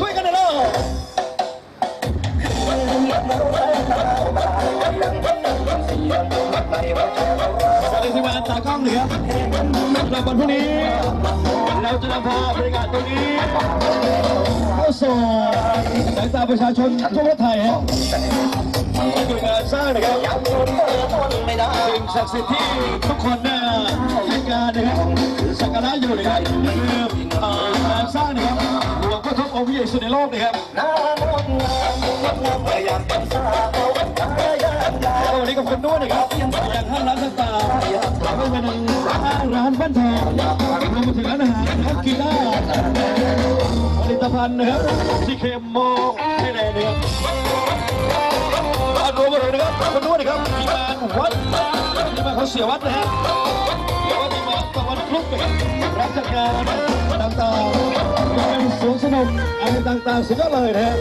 ช่วยกันหน่อยสวัสดีทีมงานตากล้องเหนือสำหรับวันพรุ่งนี้ เราจะนำพาบรรยากาศตรงนี้เข้าสู่สายตาประชาชนทั่วประเทศไทยฮะที่หน่วยงานสร้างนะครับสิ่งศักดิ์สิทธิ์ที่ทุกคนเนี่ยให้การนะครับสักการะอยู่นะครับคือเอ่องานสร้างนะครับ หลวงพ่อทบองค์ผู้ใหญ่สุดในโลกนะครับวันนี้ขอบคุณด้วยนะครับอย่างห้างร้านต่างๆไม่ว่าจะเป็นห้างร้านบ้านทองรวมไปถึงร้านอาหารร้านกีฬาผลิตภัณฑ์นะครับที่เคมโมให้เลยนะครับรวมกันเลยนะครับขอบคุณด้วยนะครับทีมงานวัดทีมงานเขาเสียวัดนะฮะเสียวัดทีม ราชกนะครับรับจัดงานต่างๆการสวนสนุกอะไรต่างๆสุดยอดเลยนะฮะ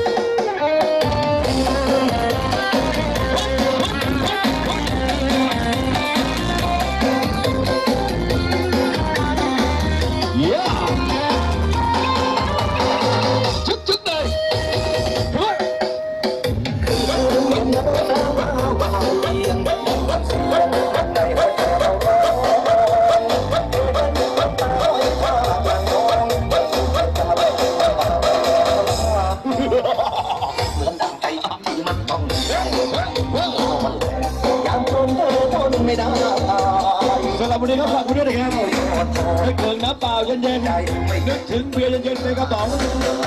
นนี้ก็ฝากคุณด้วยนะครับให้เกินน้ำเปล่าเย็นๆนึกถึงเบียร์เย็นๆในกระป๋อง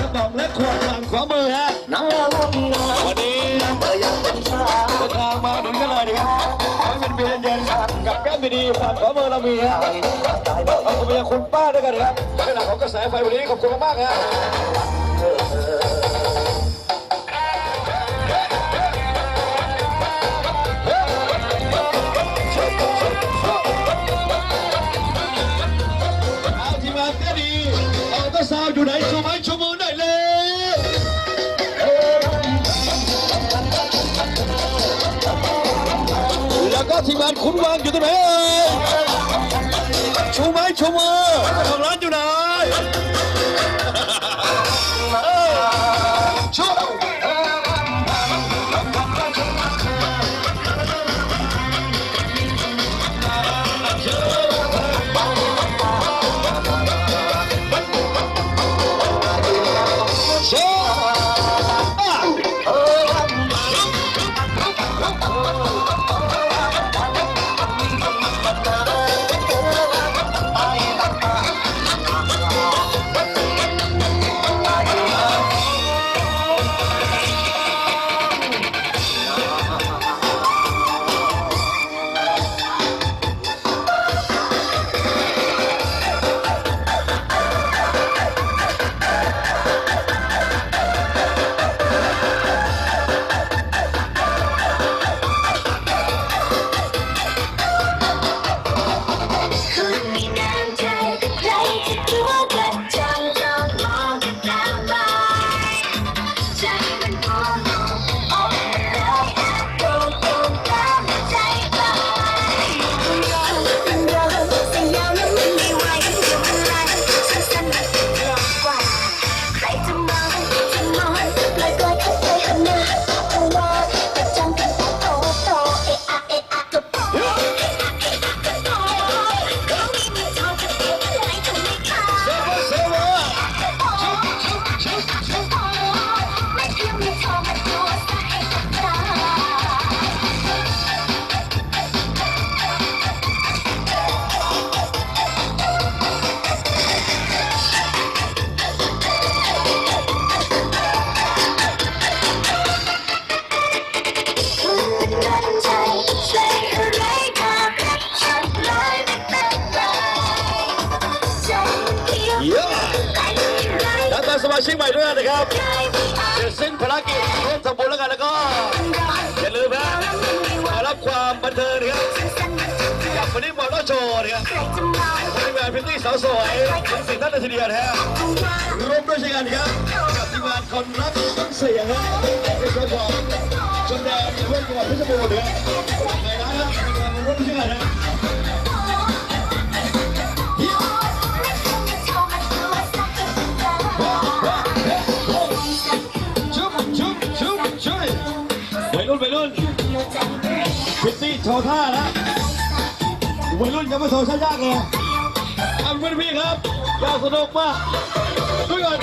กระป๋องและขวดฝั่งขวามือฮะน้ำลงน้วันนี้เดินทางมาถึงกันเลยนะครับให้เป็นเบียร์เย็นๆกับแก้มดีๆฝั่งขวามือเรามีฮะตายบอกขอบคุณไปยังคุณป้าด้วยกันนะครับในหลังของกระแสไฟวันนี้ขอบคุณมากๆฮะ เอาวอยู่ไหนชูไม้ชูมือหน่อยเลยแล้วก็ทีมงานคุณวางอยู่ตรงไหนชูไม้ชูมือเจ้าของร้านอยู่ไหน สมาชิกใหม่ด้วยนะครับเสร็จสิ้นภารกิจร่วมทำบุญแล้วกันแล้วก็อย่าลืมนะมารับความบันเทิงนะครับกับวันนี้มอเตอร์โชว์นะครับทีมงานพิตตี้สาวสวยถึงสิบท่านเลยทีเดียวนะฮะร่วมด้วยช่วยกันครับกับทีมงานคนรักต้นเสียงฮะในส่วนของชนแดนเพื่อนจังหวัดพชรบูรณ์นะในร้านครับทีมงานร่วมด้วยช่วยกันนะ วัยรุ่นพิตตี้โชว์ท่าแล้ววัยรุ่นจะมาโชว์ท่ายากเลยทำเพื่อนพี่ครับอยากสนุกมากช่วยกัน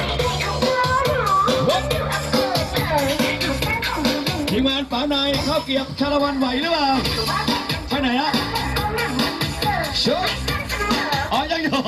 ทีมงานป๋านายเข้าวเกรียบชาละวันไหวหรือเปล่าไปไหนฮะช่วยอ๋อยังอยู่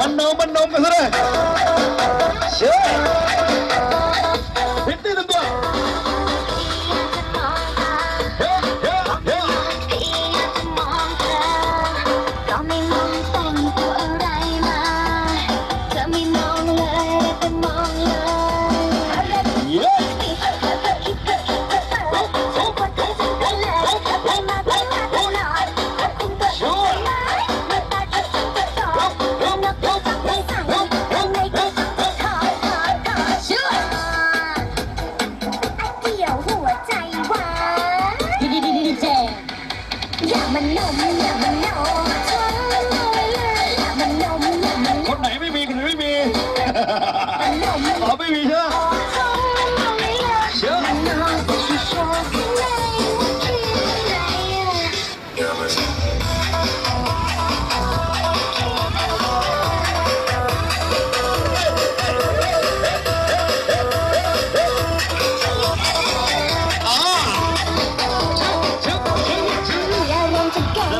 มโนมโนกันซะเลยเชื่อ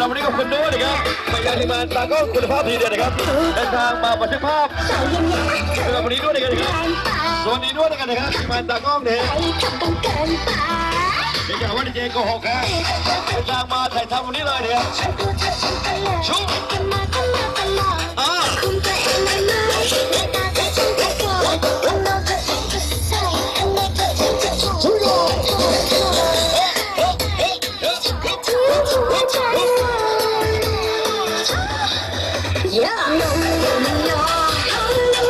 งจะแก่สำหรับวันนี้ขอบคุณด้วยนะครับไปยังทีมานตากล้องคุณภาพดีเด่นนะครับเดินทางมาบันทึกภาพใจเย็นนะเธสำหอรับวันนี้ด้วยนะครับแรงไปสวัสดีด้วยนะครับทีมานตากล้องเนี่ยไปทำกันเดี๋ยวจะหาว่าดีเจโกหกครับเดินทางมาถ่ายทำวันนี้เลยเนี่ยฉันพูดเธอฉันตลอดชุบ อย่านมอย่ามันนอห้องน้ำ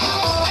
เอาไ